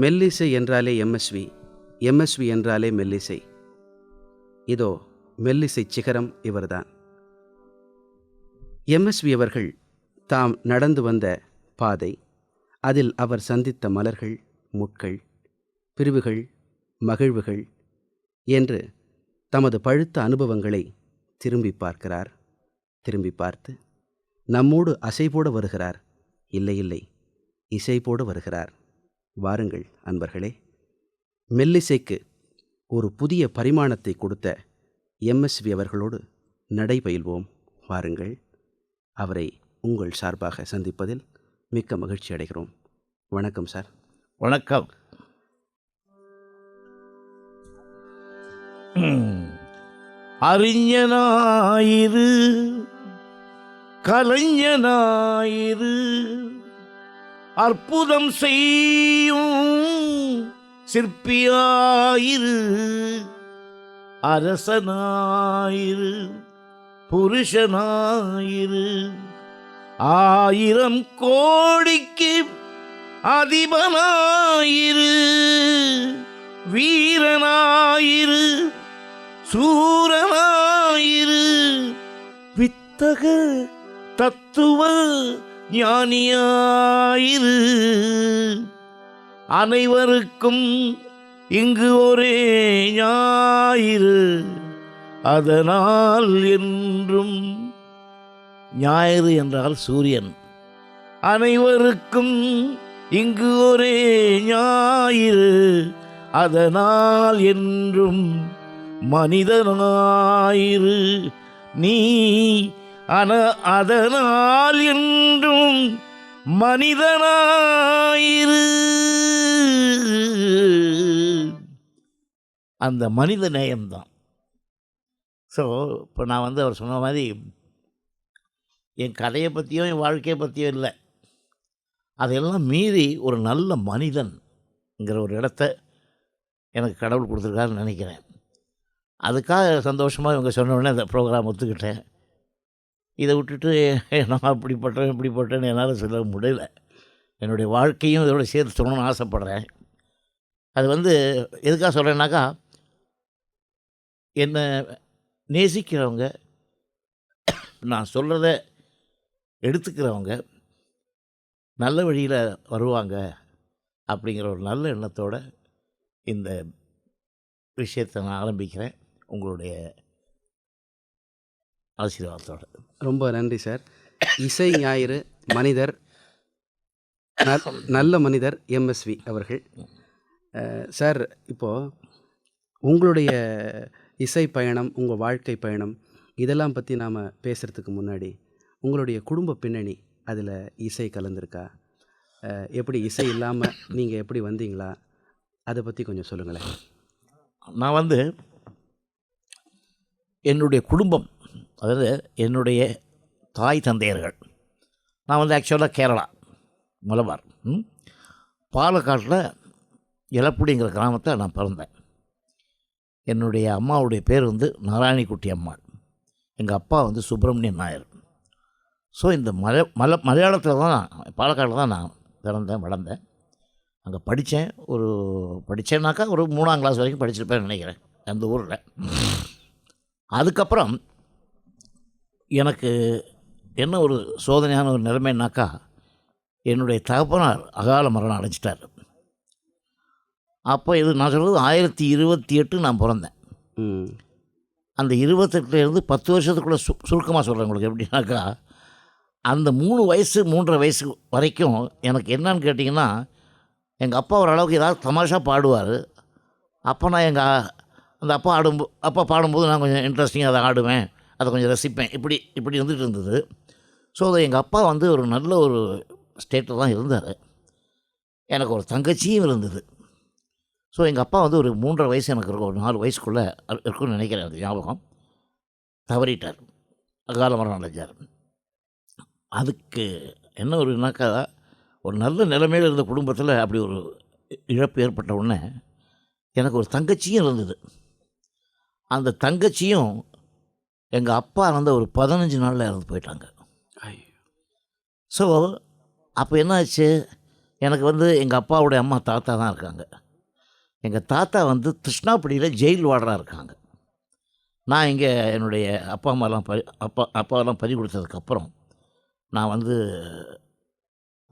மெல்லிசை என்றாலே MSV MSV என்றாலே மெல்லிசை. இதோ மெல்லிசை சிகரம் இவர்தான். எம்எஸ்வி அவர்கள் தாம் நடந்து வந்த பாதை அதில் அவர் சந்தித்த மலர்கள் முட்கள் பிரிவுகள் மகிழ்வுகள் என்று தமது பழுத்த அனுபவங்களை திரும்பி பார்க்கிறார். திரும்பி பார்த்து நம்மோடு அசைபோட வருகிறார். இல்லை இல்லை இசைபோடு வருகிறார். வாருங்கள் அன்பர்களே. மெல்லிசைக்கு ஒரு புதிய பரிமாணத்தை கொடுத்த எம்எஸ்வி அவர்களோடு நடைபயில்வோம். வாருங்கள். அவரை உங்கள் சார்பாக சந்திப்பதில் மிக்க மகிழ்ச்சி அடைகிறோம். வணக்கம் சார். வணக்கம். அறிஞனாயிரு கலைஞனாயிரு அற்புதம் செய்யும் சிற்பியாயிரு அரசனாயிரு புருஷனாயிரு. ஆயிரம் கோடிக்கு அதிபனாயிரு வீரனாயிரு சூரனாயிரு. வித்தக தத்துவ ஞானியாயிரு. அனைவருக்கும் இங்கு ஒரே ஞாயிறு. அதனால் என்றும் ஞாயிறு என்றால் சூரியன். அனைவருக்கும் இங்கு ஒரே ஞாயிறு. அதனால் என்றும் மனிதனாயிரு. நீ அன அதனால் என்றும் மனிதனாயிரு. அந்த மனித நேயம்தான். ஸோ இப்போ நான் வந்து அவர் சொன்ன மாதிரி என் கதையை பற்றியும் என் வாழ்க்கையை பற்றியும் இல்லை. அதையெல்லாம் மீறி ஒரு நல்ல மனிதன்ங்கிற ஒரு இடத்த எனக்கு கடவுள் கொடுத்துருக்காருன்னு நினைக்கிறேன். அதுக்காக சந்தோஷமாக இவங்க சொன்ன உடனே அந்த ப்ரோக்ராம் ஒத்துக்கிட்டேன். இதை விட்டுட்டு நான் அப்படிப்பட்டேன் இப்படிப்பட்டேன்னு என்னால் சொல்ல முடியல. என்னுடைய வாழ்க்கையும் இதோட சேர்த்து சொல்லணும்னு ஆசைப்பட்றேன். அது வந்து எதுக்காக சொல்கிறேன்னாக்கா என்னை நேசிக்கிறவங்க நான் சொல்கிறத எடுத்துக்கிறவங்க நல்ல வழியில் வருவாங்க அப்படிங்கிற ஒரு நல்ல எண்ணத்தோடு இந்த விஷயத்தை நான் ஆரம்பிக்கிறேன். உங்களுடைய ஆசீர்வாதத்தோடு. ரொம்ப நன்றி சார். இசை ஞாயிறு மனிதர் நல்- நல்ல மனிதர் எம்எஸ்வி அவர்கள். சார் இப்போது உங்களுடைய இசை பயணம் உங்கள் வாழ்க்கை பயணம் இதெல்லாம் பற்றி நாம் பேசுகிறதுக்கு முன்னாடி உங்களுடைய குடும்ப பின்னணி அதில் இசை கலந்துருக்கா? எப்படி இசை இல்லாமல் நீங்கள் எப்படி வந்தீங்களா? அதை பற்றி கொஞ்சம் சொல்லுங்களேன். நான் வந்து என்னுடைய குடும்பம் அதாவது என்னுடைய தாய் தந்தையர்கள். நான் வந்து ஆக்சுவலாக கேரளா மலபார். பாலக்காட்டில் இலப்புடிங்கிற கிராமத்தில் நான் பிறந்தேன். என்னுடைய அம்மாவுடைய பேர் வந்து நாராயணிக்குட்டி அம்மாள். எங்கள் அப்பா வந்து சுப்பிரமணியன் நாயர். ஸோ இந்த மல மல மலையாளத்தில் தான் பாலக்காட்டில் தான் நான் பிறந்தேன் வளர்ந்தேன். அங்கே படித்தேன். ஒரு படித்தேன்னாக்கா ஒரு மூணாம் கிளாஸ் வரைக்கும் படிச்சிருப்பேன்னு நினைக்கிறேன். அந்த ஊரில். அதுக்கப்புறம் எனக்கு என்ன ஒரு சோதனையான ஒரு நிலைமைனாக்கா என்னுடைய தகப்பனார் அகால மரணம் அடைஞ்சிட்டார். அப்போ இது நான் சொல்கிறது ஆயிரத்தி இருபத்தி எட்டு நான் பிறந்தேன். அந்த இருபத்தெட்டுலேருந்து பத்து வருஷத்துக்குள்ளே சு சுருக்கமாக சொல்கிறேன் உங்களுக்கு எப்படின்னாக்கா அந்த மூணு வயசு மூன்றரை வயசு வரைக்கும் எனக்கு என்னன்னு கேட்டிங்கன்னா எங்கள் அப்பா ஓரளவுக்கு ஏதாவது தமாஷா பாடுவார். அப்போ நான் எங்கள் அந்த அப்பா ஆடும் அப்பா பாடும்போது நான் கொஞ்சம் இன்ட்ரெஸ்டிங்காக அதை ஆடுவேன். அதை கொஞ்சம் ரசிப்பேன். இப்படி இப்படி இருந்துகிட்டு இருந்தது. ஸோ அது எங்கள் அப்பா வந்து ஒரு நல்ல ஒரு ஸ்டேட்டில் தான் இருந்தார். எனக்கு ஒரு தங்கச்சியும் இருந்தது. ஸோ எங்கள் அப்பா வந்து ஒரு மூன்றரை வயசு எனக்கு இருக்கும். ஒரு நாலு வயசுக்குள்ளே இருக்கும்னு நினைக்கிறேன். அது ஞாபகம். தவறிட்டார். அகால மரணம் அடைஞ்சார். அதுக்கு என்ன ஒருனாக்கா ஒரு நல்ல நிலைமையில் இருந்த குடும்பத்தில் அப்படி ஒரு இழப்பு ஏற்பட்ட உடனே எனக்கு ஒரு தங்கச்சியும் இருந்தது. அந்த தங்கச்சியும் எங்கள் அப்பா இறந்த ஒரு பதினஞ்சு நாளில் இறந்து போயிட்டாங்க. ஸோ அப்போ என்னாச்சு? எனக்கு வந்து எங்கள் அப்பாவுடைய அம்மா தாத்தா தான் இருக்காங்க. எங்கள் தாத்தா வந்து கிருஷ்ணாப்படியில் ஜெயில் வார்டராக இருக்காங்க. நான் இங்கே என்னுடைய அப்பா அம்மாலாம் பறி அப்பா அப்பாவெல்லாம் பறி கொடுத்ததுக்கப்புறம் நான் வந்து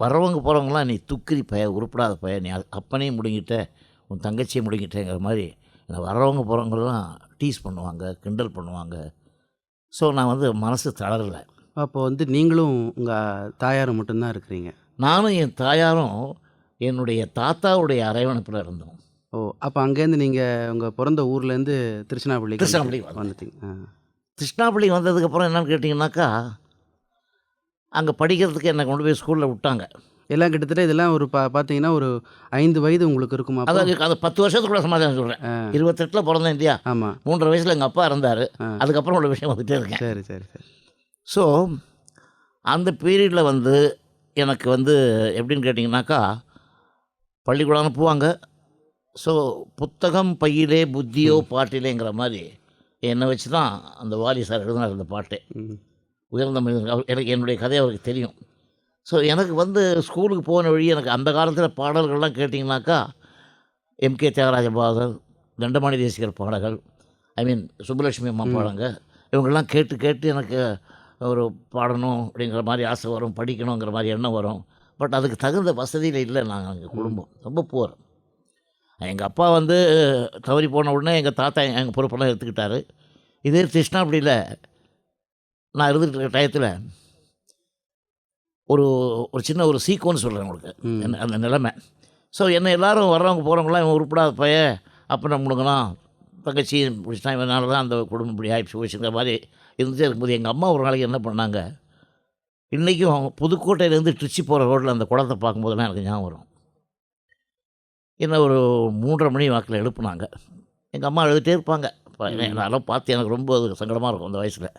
வர்றவங்க போகிறவங்களாம் நீ துக்கிரி பய உருப்படாத பய நீ அப்பனையும் முடிங்கிட்ட உன் தங்கச்சியும் முடிங்கிட்டேங்கிற மாதிரி வர்றவங்க போகிறவங்கலாம் டீஸ் பண்ணுவாங்க கிண்டல் பண்ணுவாங்க ஸோ நான் வந்து மனசு தளரலை. அப்போ வந்து நீங்களும் உங்கள் தாயாரும் மட்டும்தான் இருக்கிறீங்க? நானும் என் தாயாரும் என்னுடைய தாத்தாவுடைய அரவணைப்பில் இருந்தோம். ஓ அப்போ அங்கேருந்து நீங்கள் உங்கள் பிறந்த ஊர்லேருந்து திருச்சினாப்பள்ளி திருச்சிராப்பள்ளி வந்தேன். வந்துட்டீங்க. கிருஷ்ணாப்பள்ளி வந்ததுக்கப்புறம் என்னன்னு கேட்டிங்கனாக்கா அங்கே படிக்கிறதுக்கு என்னை கொண்டு போய் ஸ்கூலில் விட்டாங்க. எல்லாம் கிட்டத்தட்ட இதெல்லாம் ஒரு பா பார்த்தீங்கன்னா ஒரு ஐந்து வயது உங்களுக்கு இருக்குமா? அதாவது அது பத்து வருஷத்துக்குள்ள சமாதானம் சொல்கிறேன் இருபத்தெட்டில் பிறந்தேன் இல்லையா? ஆமாம் மூன்றரை வயசில் எங்கள் அப்பா இருந்தார். அதுக்கப்புறம் உள்ள விஷயம் வந்துகிட்டே இருக்கேன். சரி சரி சரி. ஸோ அந்த பீரியடில் வந்து எனக்கு வந்து எப்படின்னு கேட்டிங்கனாக்கா பள்ளிக்கூடம் அனுப்புவாங்க ஸோ புத்தகம் பையிலே புத்தியோ பாட்டிலேங்கிற மாதிரி என்னை வச்சு தான் அந்த வாலி சார் எழுதினார் அந்த பாட்டே. உயர்ந்த மனிதன் எனக்கு என்னுடைய கதை அவருக்கு தெரியும். ஸோ எனக்கு வந்து ஸ்கூலுக்கு போன வழி எனக்கு அந்த காலத்தில் பாடல்கள்லாம் கேட்டிங்கனாக்கா எம்கே தியாகராஜ பாதர் தண்டமாணி தேசிகர் பாடல்கள் ஐ மீன் சுப்புலட்சுமி அம்மா பாடங்க இவங்கெல்லாம் கேட்டு கேட்டு எனக்கு ஒரு பாடணும் அப்படிங்கிற மாதிரி ஆசை வரும் படிக்கணுங்கிற மாதிரி எண்ணம் வரும். பட் அதுக்கு தகுந்த வசதியில் இல்லை நாங்கள் எங்கள் குடும்பம். ரொம்ப போர் எங்கள் அப்பா வந்து தவறி போன உடனே எங்கள் தாத்தா எங்கள் பொறுப்பெல்லாம் எடுத்துக்கிட்டாரு. இதே கிருஷ்ணாப்படியில் நான் இருந்துட்டு இருக்க டயத்தில் ஒரு ஒரு சின்ன ஒரு சீக்கோன்னு சொல்கிறேன் உங்களுக்கு. அந்த நிலைமை. ஸோ என்ன எல்லாரும் வர்றவங்க போகிறவங்களாம் இவன் உருப்படாத பைய அப்போ நம்மளுங்களாம் தங்கச்சி பிடிச்சிட்டான் இவனால தான் அந்த குடும்பம் இப்படி ஆயிடுச்சு போச்சுங்கிற மாதிரி இருந்துட்டே இருக்கும்போது எங்கள் அம்மா ஒரு நாளைக்கு என்ன பண்ணாங்க? இன்றைக்கும் புதுக்கோட்டையிலேருந்து திருச்சி போகிற ரோட்டில் அந்த குளத்தை பார்க்கும்போதெல்லாம் எனக்கு ஞாபகம் வரும். என்ன ஒரு மூன்றரை மணி வாக்கில் எழுப்புனாங்க. எங்கள் அம்மா எழுதிட்டே இருப்பாங்க. அதெல்லாம் பார்த்து எனக்கு ரொம்ப சங்கடமாக இருக்கும் அந்த வயசில்.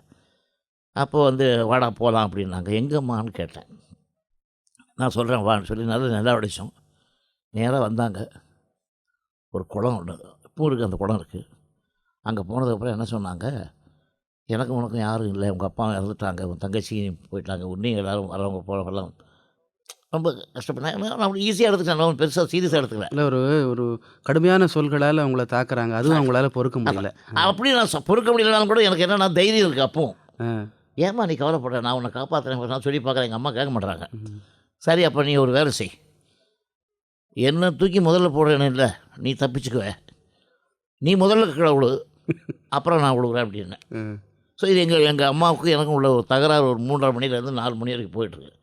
அப்போ வந்து வாடா போகலாம் அப்படின்னாங்க. எங்கம்மான்னு கேட்டேன். நான் சொல்கிறேன் வான்னு சொல்லி நல்லா நல்லா அடித்தோம். நேராக வந்தாங்க. ஒரு குளம் ஒன்று இப்போ இருக்குது அந்த குளம் இருக்குது அங்கே போனதுக்கப்புறம் என்ன சொன்னாங்க? எனக்கு உனக்கும் யாரும் இல்லை. உங்கள் அப்பா இறந்துட்டாங்க. உன் தங்கச்சி போயிட்டாங்க. உன்னையும் எல்லாரும் வரவங்க போகிறவங்கலாம் ரொம்ப கஷ்டப்பட்டேன் நான் ஈஸியாக எடுத்துக்கிட்டேன். நான் பெருசாக சீரியஸாக எடுத்துக்கல. இல்லை ஒரு ஒரு கடுமையான சொல்களால் அவங்கள தாக்குறாங்க. அதுவும் அவங்களால பொறுக்க முடியல. அப்படி நான் பொறுக்க முடியலனாலும் கூட எனக்கு என்னென்னா தைரியம் இருக்குது அப்பவும். ஏம்மா நீ கவலைப்படுற நான் உன்னை காப்பாற்றுறேன் நான் சொல்லி பார்க்குறேன் எங்கள் அம்மா கேட்க மாட்றாங்க. சரி அப்போ நீ ஒரு வேலை செய். என்னை தூக்கி முதல்ல போடுறேன்னு இல்லை நீ தப்பிச்சுக்குவ. நீ முதல்ல கீழே விழு அப்புறம் நான் விழுகிறேன் அப்படின்னு. ஸோ இது எங்கள் எங்கள் அம்மாவுக்கும் எனக்கும் உள்ள ஒரு தகராறு ஒரு மூன்றரை மணிலேருந்து நாலு மணி வரைக்கும் போயிட்டுருக்கு.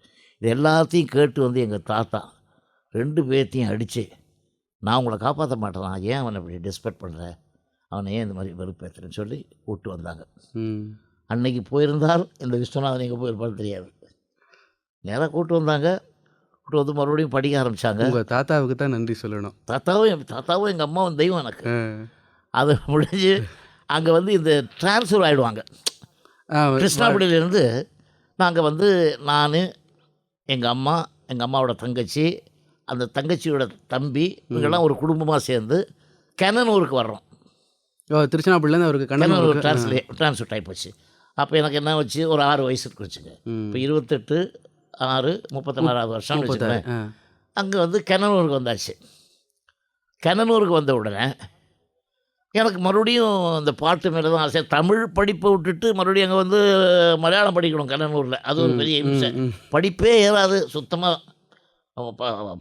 இது எல்லாத்தையும் கேட்டு வந்து எங்கள் தாத்தா ரெண்டு பேர்த்தையும் அடித்து நான் உங்களை காப்பாற்ற மாட்டேனா? ஏன் அவனை இப்படி டிஸ்பெக்ட் பண்ணுற அவனை ஏன் இந்த மாதிரி வெறுப்பேற்றுறேன்னு சொல்லி கூப்பிட்டு வந்தாங்க. அன்னைக்கு போயிருந்தால் இந்த விஸ்வநாதன் எங்கே போயிருப்பான்னு தெரியாது. நேராக கூப்பிட்டு வந்தாங்க. கூப்பிட்டு வந்து மறுபடியும் படிக்க ஆரம்பித்தாங்க உங்கள் தாத்தாவுக்கு தான் நன்றி சொல்லணும். தாத்தாவும் என் தாத்தாவும் எங்கள் அம்மாவும் தெய்வம் எனக்கு. அது முடிஞ்சு அங்கே வந்து இந்த ட்ரான்ஸ்ஃபர் ஆகிடுவாங்க கிருஷ்ணாபுரியிலேருந்து நாங்கள் வந்து நான் எங்கள் அம்மா எங்கள் அம்மாவோட தங்கச்சி அந்த தங்கச்சியோட தம்பி இவங்கெல்லாம் ஒரு குடும்பமாக சேர்ந்து கெனனூருக்கு வர்றோம். திருச்சினாப்பள்ளிலேருந்து அவருக்கு கெனனூர் கண்ணன் ட்ரான்ஸ்லே ட்ரான்ஸ்ஃபர் டைப் வச்சு அப்போ எனக்கு என்ன வச்சு ஒரு ஆறு வச்சுங்க ம். இப்போ இருபத்தெட்டு ஆறு முப்பத்தொன்னாறாவது வருஷம் ஆ. அங்கே வந்து கெனனூருக்கு வந்தாச்சு. கெனனூருக்கு வந்த உடனே எனக்கு மறுபடியும் இந்த பாட்டு மேலே தான் ஆசை. தமிழ் படிப்பை விட்டுட்டு மறுபடியும் அங்கே வந்து மலையாளம் படிக்கணும் கெனனூரில் அது ஒரு பெரிய இம்சை. படிப்பே ஏறாது. சுத்தமாக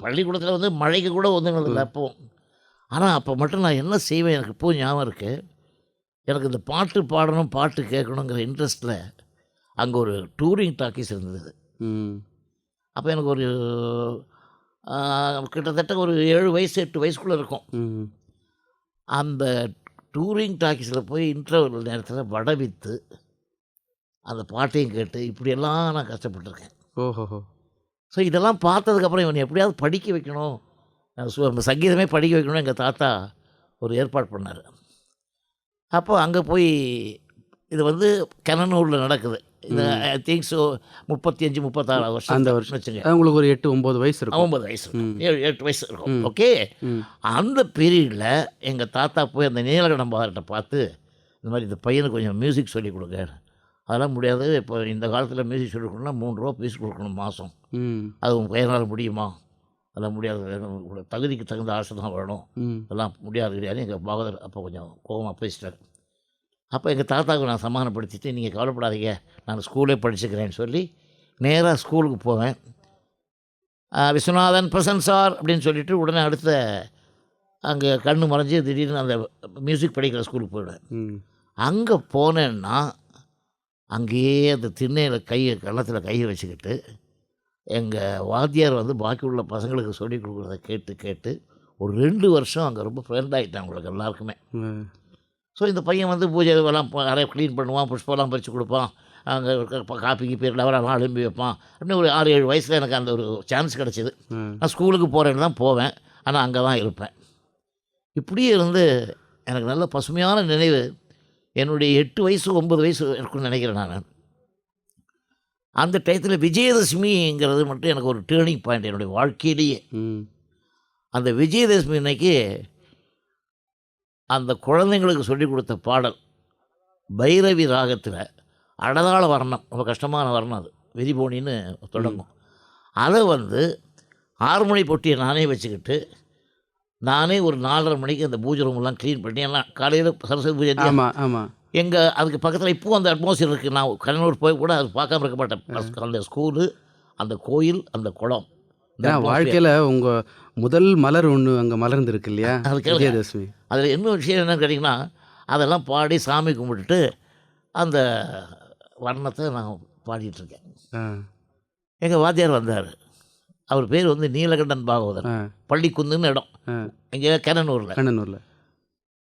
பள்ளிக்கூடத்தில் வந்து மழைக்கு கூட ஒன்றுனதில்லை அப்போ ஆனால் அப்போ மட்டும் நான் என்ன செய்வேன்? எனக்கு இப்போ ஞாபகம் இருக்குது எனக்கு இந்த பாட்டு பாடணும் பாட்டு கேட்கணுங்கிற இன்ட்ரெஸ்ட்டில் அங்கே ஒரு டூரிங் டாக்கீஸ் இருந்தது. அப்போ எனக்கு ஒரு கிட்டத்தட்ட ஒரு ஏழு வயசு எட்டு வயசுக்குள்ளே இருக்கும். ம். அந்த டூரிங் டாக்கீஸில் போய் இன்டர்வல் நேரத்தில் வடை விற்று அந்த பாட்டையும் கேட்டு இப்படியெல்லாம் நான் கஷ்டப்பட்டிருக்கேன். ஓஹோஹோ. ஸோ இதெல்லாம் பார்த்ததுக்கப்புறம் இவனை எப்படியாவது படிக்க வைக்கணும். சங்கீதமே படிக்க வைக்கணும் எங்கள் தாத்தா ஒரு ஏற்பாடு பண்ணார். அப்போ அங்கே போய் இது வந்து கெனனூரில் நடக்குது. இது ஐ திங்க் ஸோ முப்பத்தி அஞ்சு முப்பத்தாறாவது வருஷம் அந்த வருஷம். வச்சுங்க. உங்களுக்கு ஒரு எட்டு ஒம்பது வயசு இருக்கும். ஒன்பது வயசு. ஏழு எட்டு வயசு இருக்கும். ஓகே? அந்த பீரியடில் எங்கள் தாத்தா போய் அந்த நீலகண்டம்பார்கிட்ட பார்த்து இந்த மாதிரி இந்த பையனுக்கு கொஞ்சம் மியூசிக் சொல்லி கொடுங்க. அதெல்லாம் முடியாது. இப்போ இந்த காலத்தில் மியூசிக் சொல்லி கொடுக்கணும்னா மூணு ரூபா பீஸ் கொடுக்கணும் மாதம் அது உங்கள் பையனால் முடியுமா? அதெல்லாம் முடியாது. வேணும். உங்களோட தகுதிக்கு தகுந்த ஆசை தான் வரணும். ம். இதெல்லாம் முடியாது. கிடையாது எங்கள் பாகதர் அப்போ கொஞ்சம் கோபமாக பேசிட்டார். அப்போ எங்கள் தாத்தாவுக்கு நான் சமாதானப்படுத்திட்டு நீங்கள் கவலைப்படாதீங்க. நான் ஸ்கூலே படிச்சுக்கிறேன்னு சொல்லி நேராக ஸ்கூலுக்கு போவேன். விஸ்வநாதன் பிரசன்ட் சார் அப்படின்னு சொல்லிட்டு உடனே அடுத்த அங்கே கண்ணு மறைஞ்சு திடீர்னு அந்த மியூசிக் படிக்கிற ஸ்கூலுக்கு போயிடுவேன். அங்கே போனேன்னா அங்கேயே அந்த திண்ணையில் கையை கள்ளத்தில் கையை வச்சுக்கிட்டு எங்கள் வாத்தியார் வந்து பாக்கி உள்ள பசங்களுக்கு சொல்லி கொடுக்குறத கேட்டு கேட்டு ஒரு ரெண்டு வருஷம் அங்கே ரொம்ப ஃப்ரெண்ட் ஆகிட்டேன் உங்களுக்கு எல்லாருக்குமே. ஸோ இந்த பையன் வந்து பூஜை ப- நிறைய க்ளீன் பண்ணுவான் புஷ்பம்லாம் பறித்து கொடுப்பான். அங்கே காப்பிக்கு பேர் லெவரெல்லாம் அலும்பி வைப்பான். அப்படின்னு ஒரு ஆறு ஏழு வயசில் எனக்கு அந்த ஒரு சான்ஸ் கிடச்சிது. நான் ஸ்கூலுக்கு போகிறேன்னு தான் போவேன். ஆனால் அங்கே தான் இருப்பேன். இப்படியே இருந்து எனக்கு நல்ல பசுமையான நினைவு. என்னுடைய எட்டு வயசு ஒம்பது வயசு இருக்குன்னு நினைக்கிறேன் நான். அந்த டயத்தில் விஜயதசமிங்கிறது மட்டும் எனக்கு ஒரு டேர்னிங் பாயிண்ட் என்னுடைய வாழ்க்கையிலேயே. அந்த விஜயதசமி அன்னைக்கு அந்த குழந்தைங்களுக்கு சொல்லி கொடுத்த பாடல் பைரவி ராகத்தில் அடதாள வர்ணம் ரொம்ப கஷ்டமான வர்ணம் அது வெறிபோனின்னு தொடங்கும். அதை வந்து ஆறுமணி பொட்டியை நானே வச்சுக்கிட்டு நானே ஒரு நாலரை மணிக்கு அந்த பூஜை ரூம்லாம் க்ளீன் பண்ணி எல்லாம் காலையில் சரஸ்வதி பூஜை ஆமாம் ஆமாம் எங்கள் அதுக்கு பக்கத்தில் இப்போவும் அந்த அட்மாஸ்பியர் இருக்குது நான் கண்ணூர் போய் கூட அது பார்க்காம இருக்க மாட்டேன். அந்த ஸ்கூலு அந்த கோயில் அந்த குளம். வாழ்க்கையில் உங்கள் முதல் மலர் ஒன்று அங்கே மலர்ந்துருக்கு இல்லையா? அது. விஜயதசமி. அதில் இன்னொரு விஷயம் என்னன்னு கேட்டிங்கன்னா அதெல்லாம் பாடி சாமி கும்பிட்டுட்டு அந்த வர்ணத்தை நான் பாடிட்டுருக்கேன் எங்கள் வாத்தியார் வந்தார். அவர் பேர் வந்து நீலகண்டன் பாகவதர். ஆ. பள்ளிக்குந்துன்னு இடம். இங்கே கிணனூரில் கண்ணனூரில்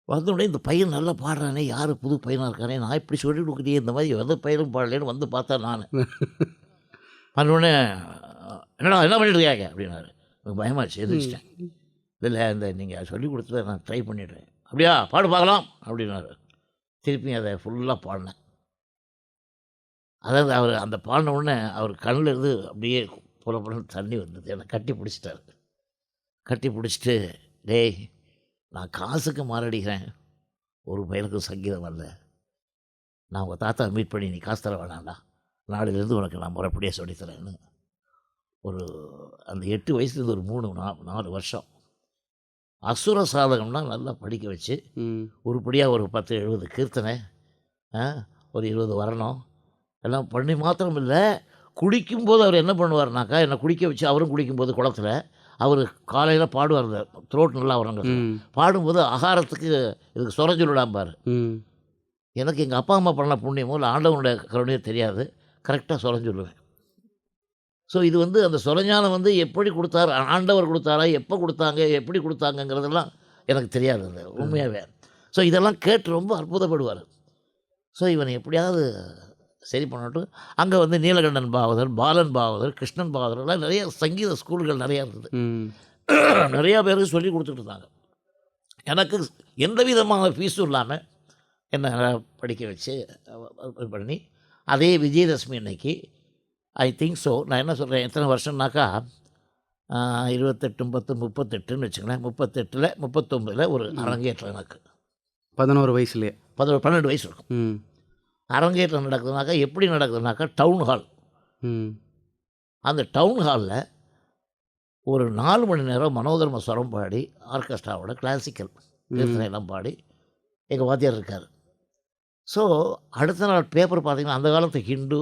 வந்த உடனே இந்த பையன் நல்லா பாடுறானே யார் புது பையனாக இருக்கானே நான் இப்படி சொல்லி கொடுக்குறீங்க இந்த மாதிரி எந்த பையனும் பாடலேன்னு வந்து பார்த்தா நான். உடனே என்னடா என்ன பண்ணிட்டு இருக்காங்க அப்படின்னாரு. எனக்கு பயமாச்சு எதிர்ச்சிட்டேன் இல்லை இந்த நீங்கள் சொல்லி கொடுத்தத நான் ட்ரை பண்ணிடுறேன். அப்படியா பாடு பார்க்கலாம் அப்படின்னாரு. திருப்பி அதை ஃபுல்லாக பாடினேன். அதாவது அவர் அந்த பாடின உடனே அவர் கண்ணில் இருந்து அப்படியே புல புலன்னு தண்ணி வந்தது. என்னை கட்டி பிடிச்சிட்டாரு. கட்டி பிடிச்சிட்டு டேய் நான் காசுக்கு மாரடிக்கிறேன். ஒரு பையனுக்கும் சங்கீதம் வரல. நான் உங்கள் தாத்தா மீட் பண்ணி நீ காசு தர வேணாம்டா. நாளையிலேருந்து உனக்கு நான் முறைப்படியாக சொல்லித்தரேன்னு ஒரு அந்த எட்டு வயசுலேருந்து ஒரு மூணு நா நாலு வருஷம். அசுர சாதகம்னா நல்லா படிக்க வச்சு உருப்படியாக ஒரு பத்து எழுபது கீர்த்தனை ஒரு இருபது வரணும் எல்லாம் பண்ணி மாத்திரம் இல்லை குடிக்கும்போது அவர் என்ன பண்ணுவார்னாக்கா என்னை குடிக்க வச்சு அவரும் குடிக்கும்போது குளத்துல அவர் காலையில் பாடுவார் இந்த த்ரோட் நல்லா வரங்க பாடும்போது ஆகாரத்துக்கு இதுக்கு சொரஞ்சொல்லாம்பார் ம். எனக்கு எங்கள் அப்பா அம்மா பண்ண புண்ணியமோ இல்லை ஆண்டவனுடைய கருணையோ தெரியாது. கரெக்டாக சொரஞ்சொல்லுவேன் ஸோ இது வந்து அந்த சொரஞானம் வந்து எப்படி கொடுத்தார் ஆண்டவர் கொடுத்தாரா எப்போ கொடுத்தாங்க எப்படி கொடுத்தாங்கங்கிறதெல்லாம் எனக்கு தெரியாது அது உண்மையாகவே ஸோ இதெல்லாம் கேட்டு ரொம்ப அற்புதப்படுவார். ஸோ இவனை எப்படியாவது சரி பண்ணட்டும் அங்கே வந்து நீலகண்டன் பாகவதர் பாலன் பாகவதர் கிருஷ்ணன் பாகவதர் எல்லாம் நிறைய சங்கீத ஸ்கூல்கள் நிறையா இருந்தது. நிறையா பேருக்கு சொல்லி கொடுத்துட்டு இருந்தாங்க. எனக்கு எந்த விதமான ஃபீஸும் இல்லாமல் என்னை படிக்க வச்சு இது பண்ணி அதே விஜயதசமி அன்னைக்கு ஐ திங்க் ஸோ நான் என்ன சொல்கிறேன் எத்தனை வருஷம்னாக்கா இருபத்தெட்டு பத்து முப்பத்தெட்டுன்னு வச்சுங்களேன் முப்பத்தெட்டில் முப்பத்தொம்பதில் ஒரு அரங்கேற்றம் எனக்கு. பதினோரு வயசுலேயே. பதினோரு பன்னெண்டு வயசு இருக்கும். ம். அரங்கேற்றம் நடக்குதுனாக்கா எப்படி நடக்குதுனாக்கா டவுன் ஹால் அந்த டவுன் ஹாலில் ஒரு நாலு மணி நேரம் மனோதர்ம ஸ்வரம் பாடி ஆர்கெஸ்ட்ராவோட கிளாசிக்கல் எல்லாம் பாடி எங்கள் வாத்தியார் இருக்கார். ஸோ அடுத்த நாள் பேப்பர் பார்த்தீங்கன்னா அந்த காலத்து ஹிந்து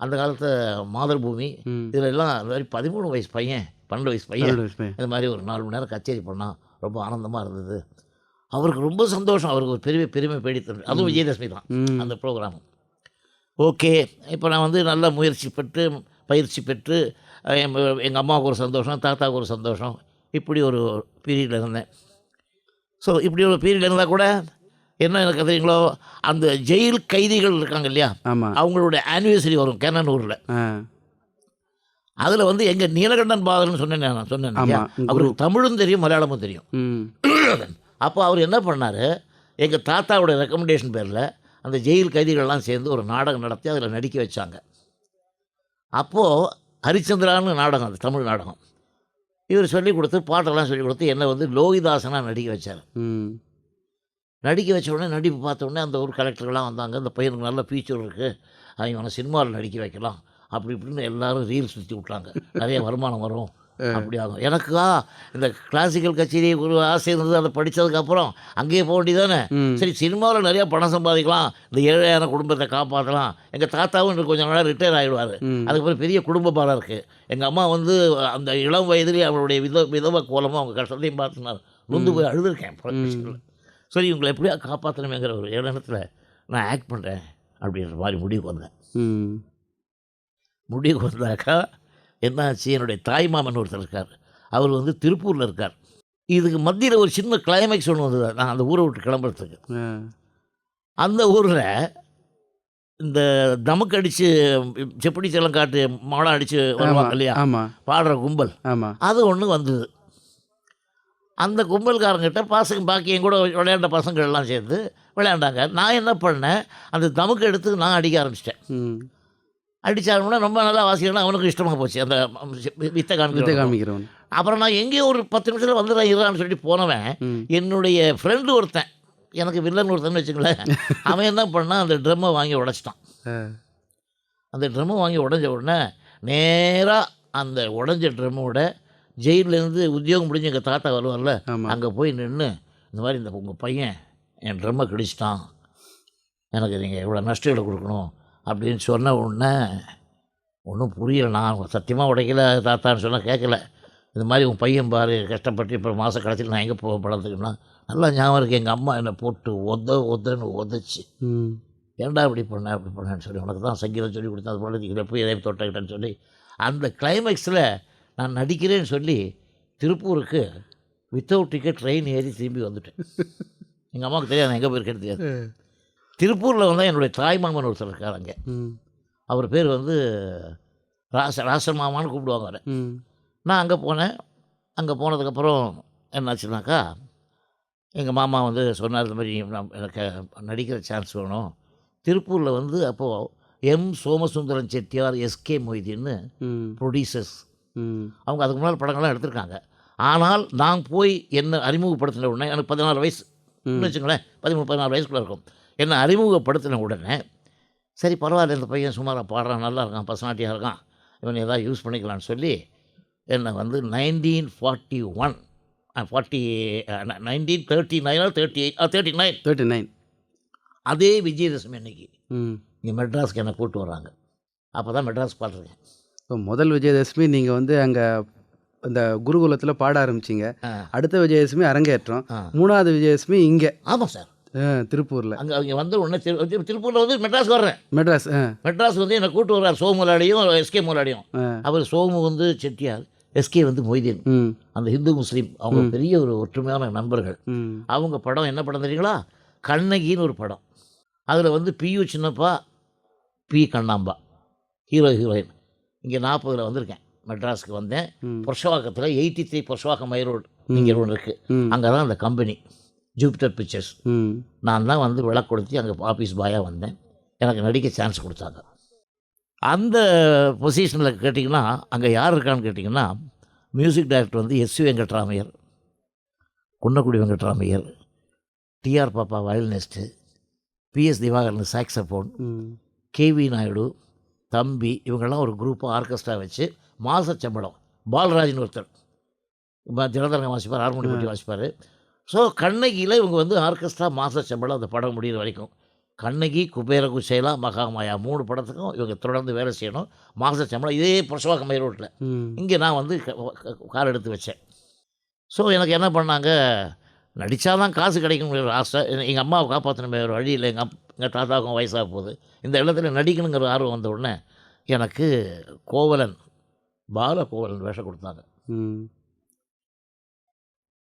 அந்த காலத்து மாதர்பூமி இதில் எல்லாம் அந்த மாதிரி பதிமூணு வயசு பையன் பன்னெண்டு வயசு பையன் இந்த மாதிரி ஒரு நாலு மணி நேரம் கச்சேரி பண்ணால் ரொம்ப ஆனந்தமாக இருந்தது. அவருக்கு ரொம்ப சந்தோஷம். அவருக்கு ஒரு பெரிய பெருமை பேடித்தது அதுவும் விஜயதசமி தான் அந்த ப்ரோக்ராம் ஓகே. இப்போ நான் வந்து நல்ல முயற்சி பெற்று பயிற்சி பெற்று எங்கள் அம்மாவுக்கு ஒரு சந்தோஷம் தாத்தாவுக்கு ஒரு சந்தோஷம். இப்படி ஒரு பீரியடில் இருந்தேன். ஸோ இப்படி ஒரு பீரியட் இருந்தால் கூட என்ன எனக்கு தெரியுங்களோ? அந்த ஜெயில் கைதிகள் இருக்காங்க இல்லையா? ஆமாம் அவங்களோட ஆனிவர்சரி வரும் கேனனூரில் அதில் வந்து எங்கள் நீலகண்டன் பாதர்னு சொன்னேன் நான் சொன்னேன் அவருக்கு தமிழும் தெரியும் மலையாளமும் தெரியும். அப்போ அவர் என்ன பண்ணார்? எங்கள் தாத்தாவோட ரெக்கமெண்டேஷன் பேரில் அந்த ஜெயில் கைதிகள்லாம் சேர்ந்து ஒரு நாடகம் நடத்தி அதில் நடிக்க வச்சாங்க. அப்போது ஹரிச்சந்திரான்னு நாடகம் அது தமிழ் நாடகம். இவர் சொல்லி கொடுத்து பாட்டெல்லாம் சொல்லி கொடுத்து என்னை வந்து லோகிதாசனாக நடிக்க வச்சார். நடிக்க வச்ச உடனே நடிப்பு பார்த்த உடனே அந்த ஒரு கலெக்டர்லாம் வந்தாங்க இந்த பையனுக்கு நல்ல ஃபியூச்சர் இருக்குது அவங்க அவனை சினிமாவில் நடிக்க வைக்கலாம் அப்படி இப்படின்னு எல்லாரும் ரீல்ஸ் சுற்றி விட்டாங்க. நிறைய வருமானம் வரும். அப்படி ஆகும் எனக்கா இந்த கிளாசிக்கல் கச்சேரி ஒரு ஆசை இருந்தது அதை படித்ததுக்கப்புறம் அங்கேயே போக வேண்டியதானே சரி சினிமாவில் நிறையா பணம் சம்பாதிக்கலாம். இந்த ஏழையான குடும்பத்தை காப்பாற்றலாம் எங்கள் தாத்தாவும் இன்னும் கொஞ்சம் நாளாக ரிட்டையர் ஆகிடுவார் அதுக்கப்புறம் பெரிய குடும்ப பாடம் இருக்குது எங்கள் அம்மா வந்து அந்த இளம் வயதிலே அவருடைய வித விதவ கோலமும் அவங்க கஷ்டத்தையும் பார்த்துனார் நொந்து போய் அழுதுருக்கேன் சரி இவங்களை எப்படியா காப்பாற்றணுமேங்கிற ஒரு எண்ணத்தில் நான் ஆக்ட் பண்ணுறேன் அப்படின்ற மாதிரி முடிவுக்கு வந்தேன். முடிவுக்கு வந்தாக்கா என்னாச்சு? என்னுடைய தாய் மாமன் ஒருத்தர் இருக்கார். அவர் வந்து திருப்பூரில் இருக்கார். இதுக்கு மத்தியில் ஒரு சின்ன கிளைமேக்ஸ் ஒன்று வந்தது. நான் அந்த ஊரை விட்டு கிளம்புறதுக்கு. அந்த ஊரில் இந்த தமக்கு அடித்து செப்படி செல்லம் காட்டு மாடம் அடித்து வருவாங்க இல்லையா? ஆமாம் பாடுற கும்பல். ஆமாம் அது ஒன்று வந்தது. அந்த கும்பல்காரங்கிட்ட பசங்க பாக்கி என் கூட விளையாண்ட பசங்க எல்லாம் சேர்ந்து விளையாண்டாங்க. நான் என்ன பண்ணேன்? அந்த தமக்கு எடுத்து நான் அடிக்க ஆரம்பிச்சிட்டேன். ம் அடித்தாருன்னா ரொம்ப நல்லா வாசிக்கணும் அவனுக்கு இஷ்டமாக போச்சு. அந்த வித்தை வித்தை காமிக்க காமிக்கிறவன். அப்புறம் நான் எங்கேயோ ஒரு பத்து நிமிஷத்தில் வந்துடுறேன் இருறான்னு சொல்லிட்டு போனவன் என்னுடைய ஃப்ரெண்டு ஒருத்தன் எனக்கு வில்லன் ஒருத்தன் வச்சுங்களேன் அவன் என்ன பண்ணான் அந்த ட்ரம்மை வாங்கி உடைச்சிட்டான். அந்த ட்ரம்மை வாங்கி உடஞ்ச உடனே நேராக அந்த உடஞ்ச ட்ரம்மோட ஜெயிலேருந்து உத்தியோகம் முடிஞ்சு எங்கள் தாத்தா வருவார்ல அங்கே போய் நின்று இந்த மாதிரி இந்த உங்கள் பையன் என் ட்ரம்மை கிழிச்சிட்டான். எனக்கு நீங்கள் இவ்வளோ நஷ்டங்களை கொடுக்கணும் அப்படின்னு சொன்ன உடனே ஒன்றும் புரியல நான் சத்தியமாக உடைக்கல தாத்தான்னு சொன்னால் கேட்கல இந்த மாதிரி உன் பையன் பாரு கஷ்டப்பட்டு இப்போ மாதம் கடைசியில் நான் எங்கே போக படத்துக்குன்னா நல்லா ஞாபகம் இருக்குது எங்கள் அம்மா என்னை போட்டு ஒத ஒதன்னு உதச்சி ம். ஏன்டா இப்படி பண்ண அப்படி பண்ணேன்னு சொல்லி உனக்கு தான் சங்கீதம் சொல்லி கொடுத்தேன். அது போல இதில் போய் எதை தொட்டக்கிட்டேன்னு சொல்லி அந்த கிளைமேக்ஸில் நான் நடிக்கிறேன்னு சொல்லி திருப்பூருக்கு வித்தவுட் டிக்கெட் ட்ரெயின் ஏறி திரும்பி வந்துட்டேன். எங்கள் அம்மாவுக்கு தெரியாது நான் எங்கே போயிருக்கேன்னு தெரியாது. திருப்பூரில் வந்தால் என்னுடைய தாய்மாமன் ஒருத்தர் இருக்கார் அங்கே. ம். அவர் பேர் வந்து ராச ராச மாமான்னு கூப்பிடுவாங்க அவரை. நான் அங்கே போனேன். அங்கே போனதுக்கப்புறம் என்னாச்சுனாக்கா எங்கள் மாமா வந்து சொன்னார் இந்த மாதிரி நான் எனக்கு நடிக்கிற சான்ஸ் வேணும். திருப்பூரில் வந்து அப்போது எம். சோமசுந்தரம் செட்டியார் எஸ்கே மொய்தீன்னு ப்ரொடியூசர்ஸ் அவங்க அதுக்கு முன்னால் படங்கள்லாம் எடுத்திருக்காங்க. ஆனால் நான் போய் என்ன அறிமுகப்படுத்தின உடனே எனக்கு பதினாறு வயசு. வச்சுங்களேன் பதிமூணு பதினாறு வயசுக்குள்ளே இருக்கும். என்னை அறிமுகப்படுத்தின உடனே சரி பரவாயில்ல இந்த பையன் சுமாராக பாடுறான் நல்லா இருக்கான் பர்சனாலிட்டியாக இருக்கான் இவன் ஏதாவது யூஸ் பண்ணிக்கலாம்னு சொல்லி என்னை வந்து nineteen forty one forty nineteen thirty nine thirty eight thirty nine. Thirty nine. அதே விஜயதசமி அன்னைக்கு இங்கே மெட்ராஸ்க்கு என்னை கூப்பிட்டு வராங்க. அப்போ தான் மெட்ராஸ் பாடுறேன் இப்போ முதல் விஜயதசமி நீங்கள் வந்து அங்கே இந்த குருகுலத்தில் பாட ஆரம்பிச்சிங்க. அடுத்த விஜயதசமி அரங்கேற்றம். மூணாவது விஜயதசமி இங்கே. ஆமாம் சார். திருப்பூரில். அங்கே அவங்க வந்து உடனே திரு திரு- திருப்பூரில் வந்து மெட்ராஸ் வர்றேன். மெட்ராஸ் மெட்ராஸ் வந்து என்னை கூட்டு வர்றார் சோமுலாடியும் எஸ்கே முலாடியும் ஆ. அவர் சோமு வந்து செட்டியார் எஸ்கே வந்து மொய்தீன். அந்த ஹிந்து முஸ்லீம் அவங்க பெரிய ஒரு ஒற்றுமையான நண்பர்கள். அவங்க படம் என்ன படம் தெரியுங்களா? கண்ணகின்னு ஒரு படம். அதில் வந்து PU Chinnappa P Kannamba hero heroine. இங்கே நாற்பதில் வந்திருக்கேன். மெட்ராஸுக்கு வந்தேன். புருஷவாக்கத்தில் eighty three Purasawalkam main road இங்கே ஒன்று இருக்குது அங்கே தான் அந்த கம்பெனி. ஜூபிட்டர் பிக்சர்ஸ் நான் தான் வந்து விளக்கு கொடுத்து அங்கே ஆஃபீஸ் பாயாக வந்தேன். எனக்கு நடிக்க சான்ஸ் கொடுத்தாங்க. அந்த பொசிஷனில் கேட்டிங்கன்னா அங்கே யார் இருக்கான்னு கேட்டிங்கன்னா மியூசிக் டைரக்டர் வந்து S V Venkataramaiyer Kunnakudi Venkataramaiyer TR Pappa violinist PS Divakaran saxophone KV Naidu தம்பி இவங்கெல்லாம் ஒரு குரூப்பாக ஆர்கெஸ்ட்ரா வச்சு மாச சம்பளம் பாலராஜன் ஒருத்தர். ஜலதரங்கம் வாசிப்பார் ஹார்மோனி பட்டி வாசிப்பார். ஸோ கண்ணகியில் இவங்க வந்து ஆர்கெஸ்ட்ரா மாச சம்பளம் அந்த படம் முடிகிற வரைக்கும். கண்ணகி குபேர குசேலா மகாமாயா மூணு படத்துக்கும் இவங்க தொடர்ந்து வேலை செய்யணும். மாச சம்பளம் இதே புரசவாக்கம் மயிர் ரோட்டில் இங்கே நான் வந்து கார் எடுத்து வச்சேன். ஸோ எனக்கு என்ன பண்ணாங்க? நடித்தா தான் காசு கிடைக்கணும் ஒரு ஆசை. எங்கள் அம்மாவை காப்பாற்றணுமே ஒரு வழி இல்லை. எங்கள் அப் எங்கள் தாத்தாவுக்கும் வயசாக போகுது. இந்த இடத்துல நடிக்கணுங்கிற ஆர்வம் வந்த உடனே எனக்கு கோவலன் பால கோவலன் வேஷம் கொடுத்தாங்க.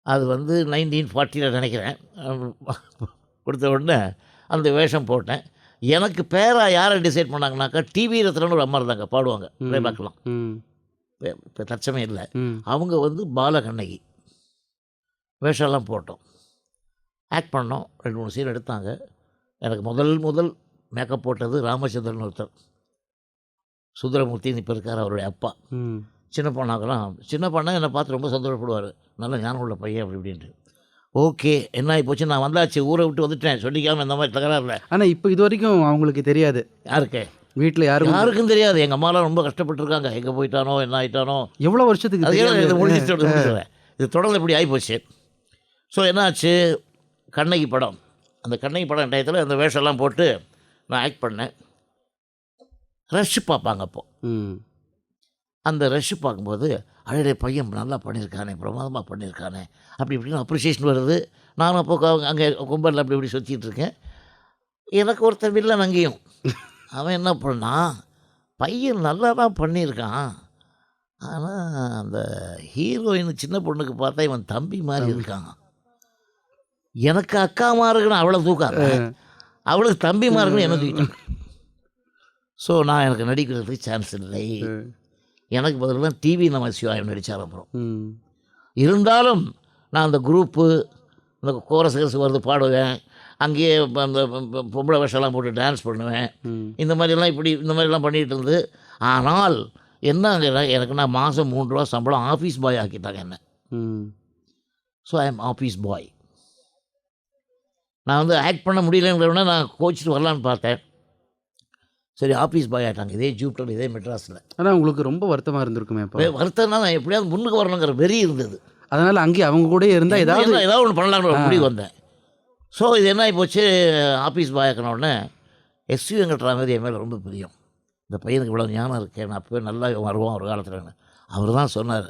அது வந்து நைன்டீன் ஃபார்ட்டியில் நினைக்கிறேன். கொடுத்த உடனே அந்த வேஷம் போட்டேன். எனக்கு பேரா யாரை டிசைட் பண்ணாங்கனாக்கா டிவி ரத்னன்னு ஒரு அம்மா இருந்தாங்க பாடுவாங்க ப்ளேபேக்லாம் ம். இப்போ தச்சமே இல்லை. அவங்க வந்து பாலகண்ணகி. வேஷம்லாம் போட்டோம். ஆக்ட் பண்ணோம். ரெண்டு மூணு சீன் எடுத்தாங்க. எனக்கு முதல் முதல் மேக்கப் போட்டது ராமச்சந்திரன் ஒருத்தர். சுந்தரமூர்த்தின்னு இப்போ இருக்கார் அவருடைய அப்பா. சின்ன பொண்ணாக்கெல்லாம் சின்ன பொண்ணா என்னை பார்த்து ரொம்ப சந்தோஷப்படுவார். நல்ல ஞானம் உள்ள பையன் அப்படி இப்படின்ட்டு. ஓகே என்ன ஆகி போச்சு? நான் வந்தாச்சு. ஊரை விட்டு வந்துட்டேன். சொல்லிக்காமல் இந்த மாதிரி தகராறுல. ஆனால் இப்போ இது வரைக்கும் அவங்களுக்கு தெரியாது. யாருக்கு? வீட்டில் யாரும் யாருக்கும் தெரியாது. எங்கள் அம்மாலாம் ரொம்ப கஷ்டப்பட்டிருக்காங்க. எங்கே போயிட்டானோ என்ன ஆயிட்டானோ. எவ்வளோ வருஷத்துக்கு இதை முடிச்சுடுறேன் இது தொடர்ந்து இப்படி ஆகிப்போச்சு ஸோ என்னாச்சு? கண்ணகி படம். அந்த கண்ணகி படம் டயத்தில் அந்த வேஷம்லாம் போட்டு நான் ஆக்ட் பண்ணேன். ரஷ் பார்ப்பாங்க அப்போ. ம். அந்த ரஷ் பார்க்கும்போது அழகே பையன் நல்லா பண்ணியிருக்கானே பிரமாதமாக பண்ணியிருக்கானே அப்படி இப்படின்னு அப்ரிசியேஷன் வருது. நானும் அப்போ அங்கே கும்பலில் அப்படி இப்படி சுற்றிட்டு இருக்கேன். எனக்கு ஒருத்தன் வில்லன் அங்கேயும். அவன் என்ன பண்ணான் பையன் நல்லா தான் பண்ணியிருக்கான். ஆனால் அந்த ஹீரோயின் சின்ன பொண்ணுக்கு பார்த்தா இவன் தம்பி மாதிரி இருக்கான். எனக்கு அக்கா மாருக்குன்னு அவளை தூக்காத. அவளுக்கு தம்பி மாருக்குன்னு என்ன தூக்கிட்டான். ஸோ நான் எனக்கு நடிக்கிறதுக்கு சான்ஸ் இல்லை. எனக்கு பதிலாக டிவி நம்ம சிவாயம் நடித்தார் அப்புறம் இருந்தாலும் நான் அந்த குரூப்பு இந்த கோரஸ் கரசு வருது பாடுவேன். அங்கேயே அந்த பொம்பளை வேஷம்லாம் போட்டு டான்ஸ் பண்ணுவேன். இந்த மாதிரிலாம் இப்படி இந்த மாதிரிலாம் பண்ணிகிட்டு இருந்து. ஆனால் என்ன எனக்கு நான் மாதம் மூணு ரூபா சம்பளம் ஆஃபீஸ் பாய் ஆக்கிட்டாங்க என்ன. So I am office boy நான் வந்து ஆக்ட் பண்ண முடியலங்கிறவன நான் கோச்சிட்டு வரலான்னு பார்த்தேன். சரி ஆஃபீஸ் பாய் ஆகிட்டாங்க இதே ஜூப்டர் இதே மெட்ராஸில் ஆனால் உங்களுக்கு ரொம்ப வருத்தமாக இருந்திருக்குமே அப்போ. வருத்தம்னா நான் எப்படியாவது முன்னுக்கு வரணுங்கிற வெறி இருந்தது. அதனால் அங்கே அவங்க கூட இருந்தால் ஏதாவது ஏதாவது ஒன்று பண்ணலாம்னு முடிவு வந்தேன். ஸோ இது என்ன போச்சு? ஆஃபீஸ் பாய் ஆக்கின உடனே எஸ்வி வெங்கட்ராமதி என் மேலே ரொம்ப பிரியம். இந்த பையனுக்கு இவ்வளோ ஞானம் இருக்கேன் நான் அப்போயே நல்லா வருவான் ஒரு காலத்தில் அவர் தான் சொன்னார்.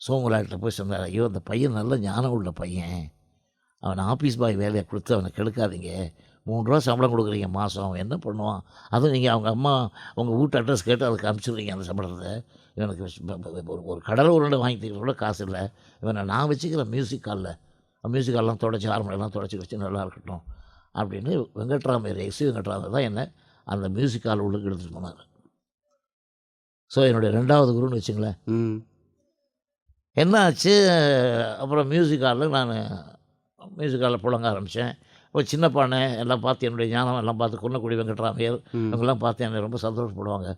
சோமுலாட்ட போய் சொன்னார் ஐயோ அந்த பையன் நல்ல ஞானம் உள்ள பையன். அவன் ஆஃபீஸ் பாய் வேலையை கொடுத்து அவனை கெடுக்காதீங்க. மூணு ரூபா சம்பளம் கொடுக்குறீங்க மாதம் என்ன பண்ணுவான்? அதுவும் நீங்கள் அவங்க அம்மா உங்கள் வீட்டு அட்ரஸ் கேட்டு அதுக்கு அனுப்பிச்சிடுறீங்க அந்த சம்பளத்தை. இவனுக்கு ஒரு ஒரு கடலை உருண்டை வாங்கி தர கூட காசு இல்லை. இவனை நான் வச்சுக்கிறேன் மியூசிக் ஹாலில் மியூசிக் ஹால்லாம் தொடச்சி ஹார்மோனியெல்லாம் தொடச்சி வச்சு நல்லா இருக்கட்டும். அப்படின்னு வெங்கட்ராமர் எஸ். வெங்கட்ராமர் தான் என்ன அந்த மியூசிக் ஹால் உள்ளுக்கு எடுத்துகிட்டு போனார். ஸோ என்னுடைய ரெண்டாவது குருன்னு வச்சுங்களேன். என்ன ஆச்சு? அப்புறம் மியூசிக் ஹாலில் நான் மியூசிக் ஹாலில் புழங்க ஆரம்பித்தேன் இப்போ சின்ன பானை எல்லாம் பார்த்து என்னுடைய ஞானம் எல்லாம் பார்த்து குன்னக்குடி வெங்கட்ராமையர். இவங்கெல்லாம் பார்த்து என்னை ரொம்ப சந்தோஷப்படுவாங்க.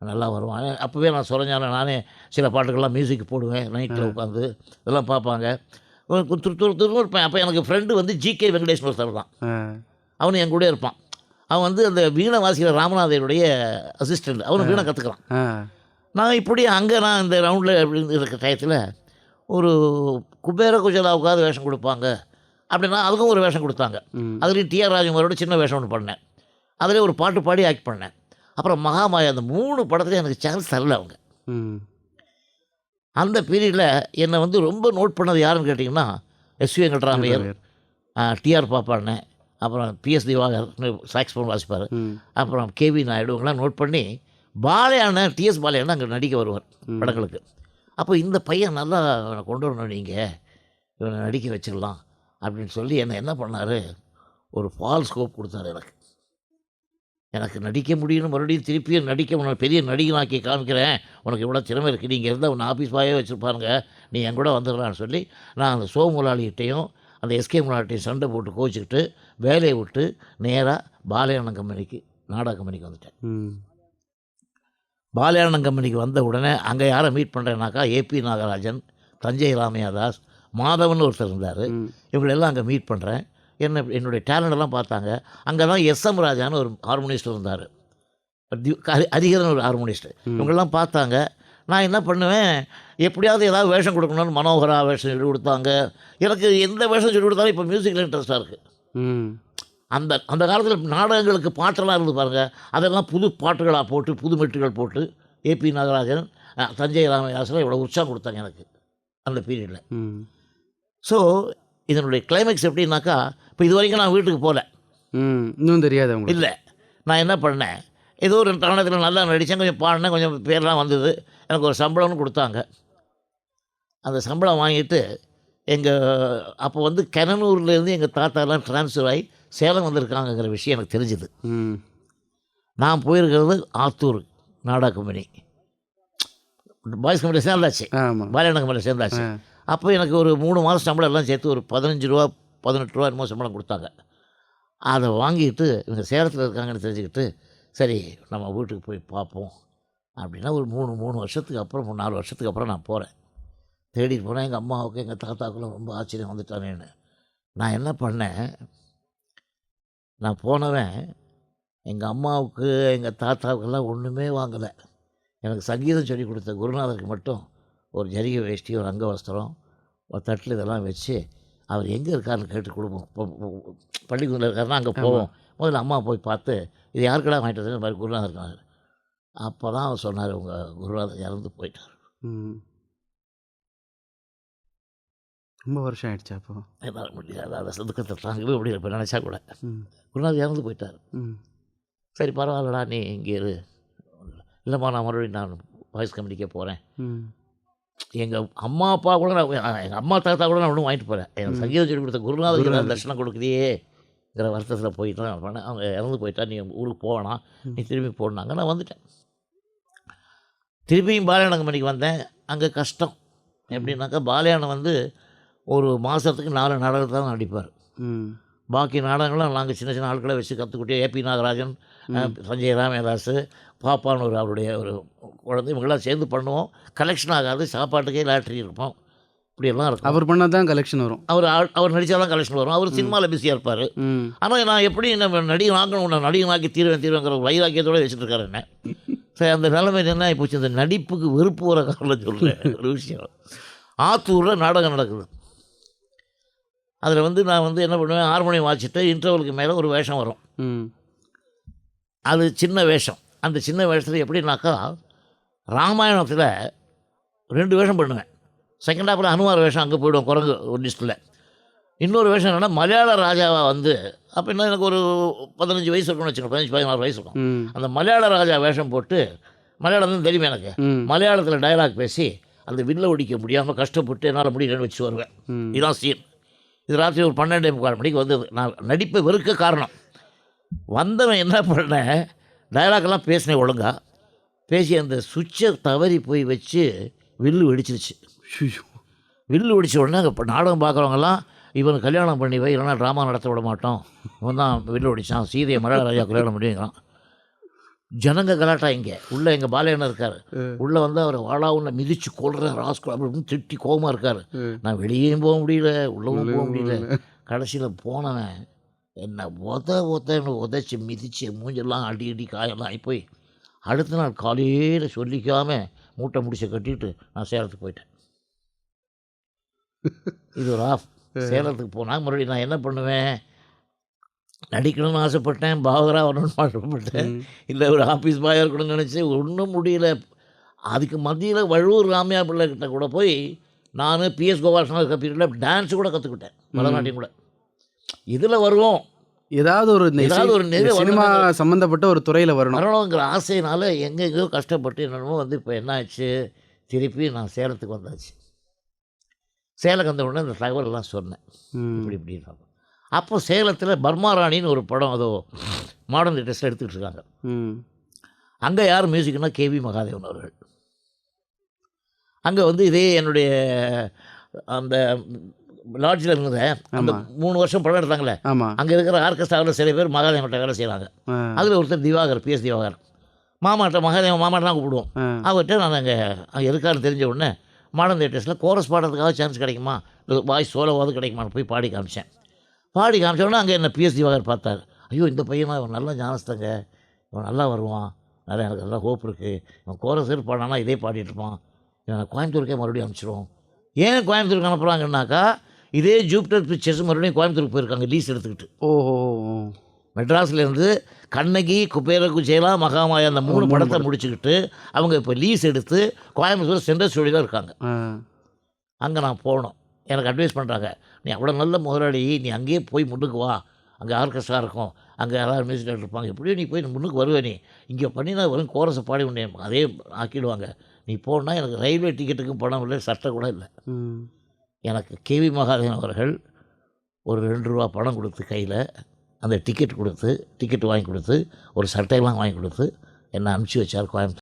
நல்லா வருவான் அப்போவே நான் சுரஞ்சான நானே சில பாட்டுக்கெல்லாம் மியூசிக் போடுவேன் நைட்டில் உட்காந்து இதெல்லாம் பார்ப்பாங்க. ஒரு துரு துரு துருன்னு இருப்பேன். அப்போ எனக்கு ஃப்ரெண்டு வந்து ஜிகே வெங்கடேஷ் ஒருத்தர் தான் அவனு என் கூட இருப்பான். அவன் வந்து அந்த வீணை வாசிக்கிற ராமநாதையருடைய அசிஸ்டண்ட் அவனு வீணை கற்றுக்கிறான் நான் இப்படி அங்கே நான் இந்த ரவுண்டில் அப்படி இருக்க டயத்தில் ஒரு குபேர குஜலாவுக்காவது வேஷம் கொடுப்பாங்க. அப்படின்னா அதுக்கும் ஒரு வேஷம் கொடுத்தாங்க. அதுலேயும் டிஆர் ராஜகுமாரோட சின்ன வேஷம் ஒன்று பண்ணேன். அதிலே ஒரு பாட்டு பாடி ஆக்ட் பண்ணேன். அப்புறம் மகாமாயா அந்த மூணு படத்துலையும் எனக்கு சான்ஸ் தரல அவங்க. அந்த பீரியடில் என்னை வந்து ரொம்ப நோட் பண்ணது யாருன்னு கேட்டிங்கன்னா எஸ்வி வெங்கட்ராமையர் டிஆர் பாப்பாண்ணே அப்புறம் பிஎஸ் திவாகர் சாக்ஸ்போன் வாசிப்பார். அப்புறம் கேவி நாயுடு இவங்கெல்லாம் நோட் பண்ணி பாலையான டிஎஸ் பாலையான அங்கே நடிக்க வருவார். படங்களுக்கு. அப்போ இந்த பையன் நல்லா கொண்டு வரணும் நீங்கள் இவனை நடிக்க வச்சிடலாம். அப்படின்னு சொல்லி என்னை என்ன பண்ணார்? ஒரு ஃபால் ஸ்கோப் கொடுத்தாரு எனக்கு. எனக்கு நடிக்க முடியும்னு மறுபடியும் திருப்பியும் நடிக்க உனக்கு பெரிய நடிகனாக்கி காமிக்கிறேன். உனக்கு இவ்வளோ திறமை இருக்குது நீங்கள் இருந்தால் உன்னை ஆஃபீஸ் பாயே வச்சுருப்பாருங்க. நீ என் கூட வந்துடலான்னு சொல்லி நான் அந்த சோ முதலாளிகிட்டையும் அந்த எஸ்கே முதலாளிட்டையும் சண்டை போட்டு கோச்சிக்கிட்டு வேலையை விட்டு நேராக பாலையானன் கம்பெனிக்கு நாடக கம்பெனிக்கு வந்துட்டேன். ம். பாலையானன் கம்பெனிக்கு வந்த உடனே அங்கே யாரை மீட் பண்ணுறேன்னாக்கா ஏபி நாகராஜன் தஞ்சை ராமையாதாஸ் மாதவன் ஒருத்தர் இருந்தார். இவங்களெல்லாம் அங்கே மீட் பண்ணுறேன் என்ன என்னுடைய எல்லாம் பார்த்தாங்க. அங்கே தான் எஸ்எம் ராஜான்னு ஒரு ஹார்மோனிஸ்ட் இருந்தார். அதிகரன் ஒரு ஹார்மோனிஸ்ட் இவங்கெல்லாம் பார்த்தாங்க. நான் என்ன பண்ணுவேன்? எப்படியாவது ஏதாவது வேஷம் கொடுக்கணும்னு மனோகரா வேஷம் சொல்லி கொடுத்தாங்க. எனக்கு எந்த வேஷம் சொல்லி கொடுத்தாலும் இப்போ மியூசிக்கில் இன்ட்ரெஸ்ட்டாக இருக்குது அந்த அந்த காலத்தில் நாடகங்களுக்கு பாட்டெல்லாம் இருந்து பாருங்கள் அதெல்லாம் புது பாட்டுகளாக போட்டு புது மெட்டுகள் போட்டு ஏபி நாகராஜன் தஞ்சை ராமதாசன் இவ்வளோ உற்சாகம் கொடுத்தாங்க எனக்கு அந்த பீரியடில் ஸோ இதனுடைய கிளைமேக்ஸ் எப்படின்னாக்கா இப்போ இது வரைக்கும் நான் வீட்டுக்கு போகல ம் இன்னும் தெரியாது உங்களுக்கு. இல்லை. நான் என்ன பண்ணேன்? ஏதோ ஒரு தருணத்தில் நல்லா நடித்தேன் கொஞ்சம் பாடினேன் கொஞ்சம் பேர்லாம் வந்தது. எனக்கு ஒரு சம்பளம்னு கொடுத்தாங்க. அந்த சம்பளம் வாங்கிட்டு எங்கள் அப்போ வந்து கெனனூர்லேருந்து எங்கள் தாத்தாலாம் ட்ரான்ஸ்ஃபர் ஆகி சேலம் வந்திருக்காங்கங்கிற விஷயம் எனக்கு தெரிஞ்சுது. நான் போயிருக்கிறது ஆத்தூர் நாடா கம்பெனி பாய்ஸ் கம்பெனி சேர்ந்தாச்சு பாலியன கம்பெனி சேர்ந்தாச்சு. அப்போ எனக்கு ஒரு மூணு மாதம் சம்பளம் எல்லாம் சேர்த்து ஒரு பதினஞ்சு ரூபா பதினெட்டு ரூபா என்னமோ சம்பளம் கொடுத்தாங்க. அதை வாங்கிட்டு இவங்க சேலத்தில் இருக்காங்கன்னு தெரிஞ்சுக்கிட்டு சரி நம்ம வீட்டுக்கு போய் பார்ப்போம் அப்படின்னா ஒரு மூணு மூணு வருஷத்துக்கு அப்புறம் மூணு நாலு வருஷத்துக்கு அப்புறம் நான் போகிறேன் தேடிட்டு போனேன் எங்கள் அம்மாவுக்கு எங்கள் தாத்தாவுக்குலாம் ரொம்ப ஆச்சரியம் வந்துட்டானேன்னு. நான் என்ன பண்ணேன்? நான் போனவன் எங்கள் அம்மாவுக்கு எங்கள் தாத்தாவுக்கெல்லாம் ஒன்றுமே வாங்கலை. எனக்கு சங்கீதம் சொல்லி கொடுத்த குருநாதருக்கு மட்டும் ஒரு ஜரிகை வேஷ்டி ஒரு அங்கவஸ்திரம் ஒரு தட்டில் இதெல்லாம் வச்சு அவர் எங்கே இருக்காருன்னு கேட்டு கொடுப்போம். பள்ளிக்கூடத்தில் இருக்காருன்னா அங்கே போவோம். முதல்ல அம்மா போய் பார்த்து இது யாருக்கடா வாங்கிட்டு வந்து மாதிரி குருநாதர் இருக்காங்க அப்போ தான் அவர் சொன்னார் உங்கள் குருநாதர் இறந்து போயிட்டார். ரொம்ப வருஷம் ஆயிடுச்சா அப்போ? என்னால் முடியாது. அதை சதுக்கத்தை தாங்கவே முடியல இப்போ நினச்சா கூட. குருநாதர் இறந்து போயிட்டார். சரி பரவாயில்லடா நீ இங்கே இரு. இல்லைம்மா நான் மறுபடியும் நான் வாய்ஸ் கம்பெனிக்கே போகிறேன் ம். எங்கள் அம்மா அப்பா கூட நான் எங்கள் அம்மா தாத்தா கூட நான் ஒன்றும் வாங்கிட்டு போகிறேன் எனக்கு சங்கீதம் சொல்லி கொடுத்த குருநாதருக்கு நான் தரிசனம் கொடுக்குறியேங்கிற வருத்தத்தில் போயிட்டு நான் பண்ணேன் அவங்க இறந்து போயிட்டா நீ ஊருக்கு போவேணாம் நீ திரும்பி போனாங்க. நான் வந்துட்டேன். திரும்பியும் பாலையானங்கம்பனிக்கு வந்தேன். அங்கே கஷ்டம். எப்படின்னாக்கா பாலையானம் வந்து ஒரு மாதத்துக்கு நாலு நாடகத்தை தான் நடிப்பார். பாக்கி நாடகங்களும் நாங்கள் சின்ன சின்ன ஆட்களை வச்சு கற்றுக்கிட்டே ஏபி நாகராஜன் சஞ்சய் ராமதாஸ் பாப்பான்னு ஒரு அவருடைய ஒரு குழந்தை இவங்களாம் சேர்ந்து பண்ணுவோம். கலெக்ஷன் ஆகாது சாப்பாட்டுக்கே லாட்ரி இருப்போம். இப்படியெல்லாம் இருக்கும். அவர் பண்ணால் தான் கலெக்ஷன் வரும். அவர் அவர் நடித்தா தான் கலெக்ஷன் வரும். அவர் சினிமாவில் பிஸியாக இருப்பார். ஆனால் நான் எப்படி நம்ம நடிகன் ஆக்கணும் நான் நடிகனாக்கி தீர்வேன் தீர்வேங்கிற வைராக்கியத்தோடு வச்சுட்டு இருக்காரு என்ன. சரி அந்த நிலைமை என்ன போச்சு? இந்த நடிப்புக்கு வெறுப்பு வர காரணம் சொல்கிறேன் ஒரு விஷயம். ஆத்தூரில் நாடகம் நடக்குது. அதில் வந்து நான் வந்து என்ன பண்ணுவேன் ஹார்மோனியம் வாசிச்சுட்டு இன்டர்வலுக்கு மேலே ஒரு வேஷம் வரும். அது சின்ன வேஷம். அந்த சின்ன வேஷத்தில் எப்படின்னாக்கா ராமாயணத்தில் ரெண்டு வேஷம் பண்ணுவேன். செகண்ட் ஹாஃபில் அனுமார் வேஷம் அங்கே போயிடுவோம் குரங்கு ஒரு லிஸ்ட்டில் இன்னொரு வேஷம் என்னென்னா மலையாள ராஜாவா வந்து அப்போ என்ன எனக்கு ஒரு பதினஞ்சு வயசு இருக்கும்னு வச்சுக்கோங்க பதினஞ்சு பதினாறு வயசு இருக்கும். அந்த மலையாள ராஜா வேஷம் போட்டு மலையாளம் தான் தெரியுமே எனக்கு. மலையாளத்தில் டயலாக் பேசி அந்த வில்ல ஒடிக்க முடியாமல் கஷ்டப்பட்டு என்னால் முடியலன்னு வச்சு வருவேன். ம். இதுதான் சீன் இது ராத்திரி ஒரு பன்னெண்டே முக்கால் மணிக்கு வந்தது நான் நடிப்பை வெறுக்க காரணம். வந்தவன் என்ன பண்ணேன் டயலாக்லாம் பேசினேன் ஒழுங்கா பேசி அந்த சுவிட்சை தவறி போய் வச்சு வில்லு வெடிச்சிருச்சு. வில்லு வெடிச்ச உடனே அங்கே இப்போ நாடகம் பார்க்குறவங்கலாம் இவனை கல்யாணம் பண்ணி வை இல்லைன்னா ட்ராமா நடத்த விட மாட்டோம். இவன் தான் வில்லு வெடிச்சான் சீதையை மலையாள ராஜா கல்யாணம் பண்ணிங்கிறான் ஜனங்க கலாட்டா இங்கே. உள்ளே எங்கள் பாலையண்ணன் இருக்கார். உள்ளே வந்து அவர் வாழா உன்னை மிதிச்சு கொள்றேன் ராஸ்கோ அப்படின்னு திட்டி கோவமாக இருக்கார். நான் வெளியேயும் போக முடியல உள்ளவும் போக முடியல. கடைசியில் போனவன் என்னை உத உதன்னு உதைச்சி மிதிச்சு மூஞ்செல்லாம் அடி அடி காயெல்லாம் ஆகி போய் அடுத்த நாள் காலையில் சொல்லிக்காமல் மூட்டை முடிச்ச கட்டிட்டு நான் சேலத்துக்கு போயிட்டேன். இது ஒரு ஆஃப். சேலத்துக்கு போனால் மறுபடியும் நான் என்ன பண்ணுவேன்? நடிக்கணும்னு ஆசைப்பட்டேன் பாவகரா வரணும்னு ஆசைப்பட்டேன். இல்லை ஒரு ஆஃபீஸ் பாயாக இருக்கணும்னு நினச்சி ஒன்றும் முடியல. அதுக்கு மத்தியில் வழுவூர் ராமையா பிள்ளை கிட்ட கூட போய் நான் பிஎஸ் கோபாலகிருஷ்ணன் இருக்க பீரியடில் டான்ஸ் கூட கற்றுக்கிட்டேன் பரதநாட்டியம் கூட. இதில் வருவோம். ஏதாவது ஒரு ஏதாவது ஒரு நிலை சினிமா சம்பந்தப்பட்ட ஒரு துறையில் வரணும். வரணுங்கிற ஆசையினால எங்கெங்கேயோ கஷ்டப்பட்டு என்னென்னமோ வந்து இப்போ என்ன ஆச்சு திருப்பி நான் சேலத்துக்கு வந்தாச்சு. சேலம் வந்த உடனே இந்த தகவலெல்லாம் சொன்னேன். இப்படி இப்படி அப்போ சேலத்தில் பர்மா ராணின்னு ஒரு படம் அதோ மாடர்ன் லேட்டஸ்ட்டில் எடுத்துக்கிட்டு இருக்காங்க அங்கே யார் மியூசிக்னா கேவி மகாதேவன் அவர்கள். அங்கே வந்து இதே என்னுடைய அந்த லாட்ஜில் இருந்தத அந்த. மூணு வருஷம் படம் எடுத்தாங்களே அங்கே இருக்கிற ஆர்கெஸ்ட்ராவில் சில பேர் மகாதேவன்கிட்ட வேலை செய்கிறாங்க அதில் ஒருத்தர் திவாகர் பிஎஸ் திவாகர். மாமாட்ட மகாதேவன் மாமாட்ட தான் கூப்பிடுவோம் அவர்கிட்ட நான் அங்கே அங்கே இருக்காருன்னு தெரிஞ்ச உடனே மாடர்ன் தேட்டர்ஸில் கோரஸ் பாடுறதுக்காக சான்ஸ் கிடைக்குமா? வாய்ஸ் சோலோவாவது கிடைக்குமான்னு போய் பாடி காமிச்சேன். பாடி காமிச்ச உடனே அங்கே என்ன பிஎஸ் திவாகர் பார்த்தார். ஐயோ இந்த பையனா இவன் நல்லா ஞானஸ்தங்க. இவன் நல்லா வருவான். நல்லா எனக்கு நல்லா ஹோப் இருக்குது இவன் கோரஸ் பாடினானா இதே பாடிட்டு இருப்பான். இவன் கோயம்புத்தூருக்கே மறுபடியும் அனுப்பிச்சிருவோம். ஏன் கோயம்புத்தூருக்கு அனுப்புகிறாங்கன்னாக்கா இதே ஜூப்டர் பிக்சர்ஸ் மறுபடியும் கோயம்புத்தூருக்கு போயிருக்காங்க லீஸ் எடுத்துக்கிட்டு. ஓஹோ. மெட்ராஸ்லேருந்து கண்ணகி குபேர குச்சேலா மகாமாயா அந்த மூணு படத்தை முடிச்சுக்கிட்டு அவங்க இப்போ லீஸ் எடுத்து கோயம்புத்தூர் சென்ட்ரல் ஸ்டுடியோவில் இருக்காங்க. அங்கே நான் போகணும் எனக்கு அட்வைஸ் பண்ணுறாங்க நீ அவ்வளோ நல்ல முதலாளி நீ அங்கேயே போய் முன்னுக்கு வா. அங்கே ஆர்கெஸ்ட்ரா இருக்கும். அங்கே யாராவது மியூசிக் டைரக்டர் இருப்பாங்க. எப்படியோ நீ போய் முன்னுக்கு வருவே நீ. இங்கே பண்ணினா வெறும் கோரஸை பாடி உடனே அதே ஆக்கிடுவாங்க. நீ போனா எனக்கு ரயில்வே டிக்கெட்டுக்கும் பணம் இல்லை சட்டை கூட இல்லை. எனக்கு கேவி மகாதேவன் அவர்கள் ஒரு ரெண்டு ரூபா பணம் கொடுத்து கையில் அந்த டிக்கெட் கொடுத்து டிக்கெட் வாங்கி கொடுத்து ஒரு சட்டையெல்லாம் வாங்கி கொடுத்து என்னை அனுப்பிச்சி வச்சார் கோயம்புத்தூர்.